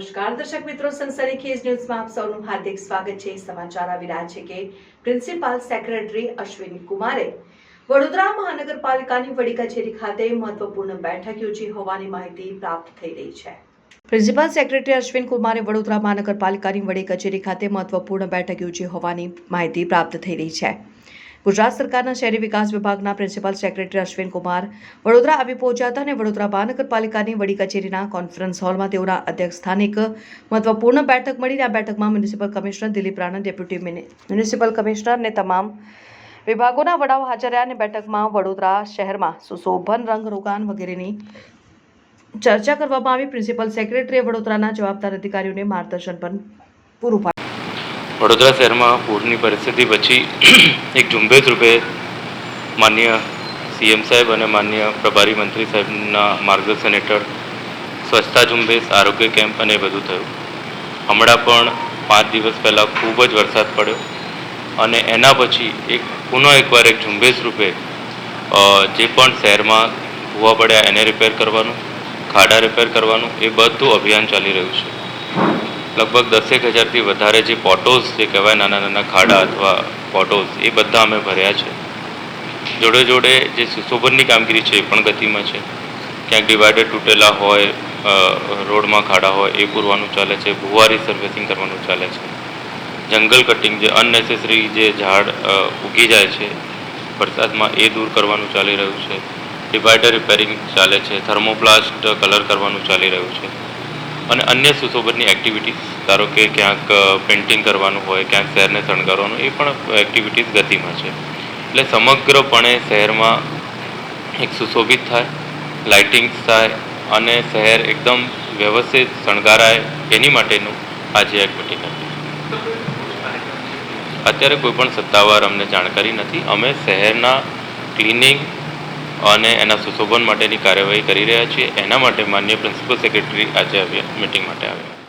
નમસ્કાર. દર્શક મિત્રો સંસારી કેસ ન્યૂઝમાં આપ સૌનું હાર્દિક સ્વાગત છે. સમાચાર આવી રહ્યા છે કે પ્રિન્સિપાલ સેક્રેટરી અશ્વિની કુમારે વડોદરા મહાનગરપાલિકાની વડી કચેરી ખાતે મહત્વપૂર્ણ બેઠક યોજી હોવાની માહિતી પ્રાપ્ત થઈ રહી છે. પ્રિન્સિપાલ સેક્રેટરી અશ્વિન કુમારે વડોદરા મહાનગરપાલિકાની વડી કચેરી ખાતે મહત્વપૂર્ણ બેઠક યોજી હોવાની માહિતી પ્રાપ્ત થઈ રહી છે. ગુજરાત સરકારના શહેરી વિકાસ વિભાગના પ્રિન્સિપાલ સેક્રેટરી અશ્વિન કુમાર વડોદરા આવી પહોંચ્યા હતા અને વડોદરા મહાનગરપાલિકાની વડી કચેરીના કોન્ફરન્સ હોલમાં તેઓના અધ્યક્ષ સ્થાને એક મહત્વપૂર્ણ બેઠક મળી આ બેઠકમાં municipal commissioner Dilip Rana deputy municipal commissioner અને તમામ વિભાગોના વડાઓ હાજર રહ્યા અને બેઠકમાં વડોદરા શહેરમાં સુશોભન, રંગ રોગાન વગેરેની ચર્ચા કરવામાં આવી. પ્રિન્સિપલ સેક્રેટરીએ વડોદરાના જવાબદાર અધિકારીઓને માર્ગદર્શન પણ પૂરું પાડ્યું. વડોદરા શહેરમાં પૂરની પરિસ્થિતિ પછી એક ઝુંબેશ રૂપે માન્ય સીએમ સાહેબ અને માન્ય પ્રભારી મંત્રી સાહેબના માર્ગદર્શન હેઠળ સ્વચ્છતા ઝુંબેશ, આરોગ્ય કેમ્પ અને બધું થયું. હમણાં પણ પાંચ દિવસ પહેલાં ખૂબ જ વરસાદ પડ્યો અને એના પછી એક પુનઃ એકવાર એક ઝુંબેશ રૂપે જે પણ શહેરમાં ભૂવા પડ્યા એને રિપેર કરવાનું, ખાડા રિપેર કરવાનું, એ બધું અભિયાન ચાલી રહ્યું છે. લગભગ દસેક હજારથી વધારે જે પોટોઝ જે કહેવાય નાના નાના ખાડા અથવા પોટોઝ, એ બધા અમે ભર્યા છે. જોડે જોડે જે સુશોભનની કામગીરી છે એ પણ ગતિમાં છે. ક્યાંક ડિવાઈડર તૂટેલા હોય રોડમાં ખાડા હોય, એ પૂરવાનું ચાલે છે. ભુવારી સર્વિસિંગ કરવાનું ચાલે છે. જંગલ કટિંગ જે અનનેસેસરી જે ઝાડ ઉગી જાય છે, વરસાદમાં એ દૂર કરવાનું ચાલી રહ્યું છે. ડિવાઈડર રિપેરિંગ ચાલે છે. થર્મોપ્લાસ્ટ કલર કરવાનું ચાલી રહ્યું છે. અને અન્ય સુશોભનની એક્ટિવિટીઝ ધારો કે ક્યાંક પેઇન્ટિંગ કરવાનું હોય, ક્યાંક શહેરને શણગારવાનું, એ પણ એક્ટિવિટીઝ ગતિમાં છે. એટલે સમગ્રપણે શહેરમાં એક સુશોભિત થાય લાઇટિંગ્સ થાય અને શહેર એકદમ વ્યવસ્થિત શણગારાય એની માટેનું આજે એક્ટિવિટી હતી અત્યારે કોઈ પણ સત્તાવાર અમને જાણકારી નથી. અમે શહેરના ક્લિનિંગ અને એના સુશોભન માટેની કાર્યવાહી કરી રહ્યા છીએ. એના માટે માન્ય પ્રિન્સિપલ સેક્રેટરી આજે આવ્યા મિટિંગ માટે આવ્યા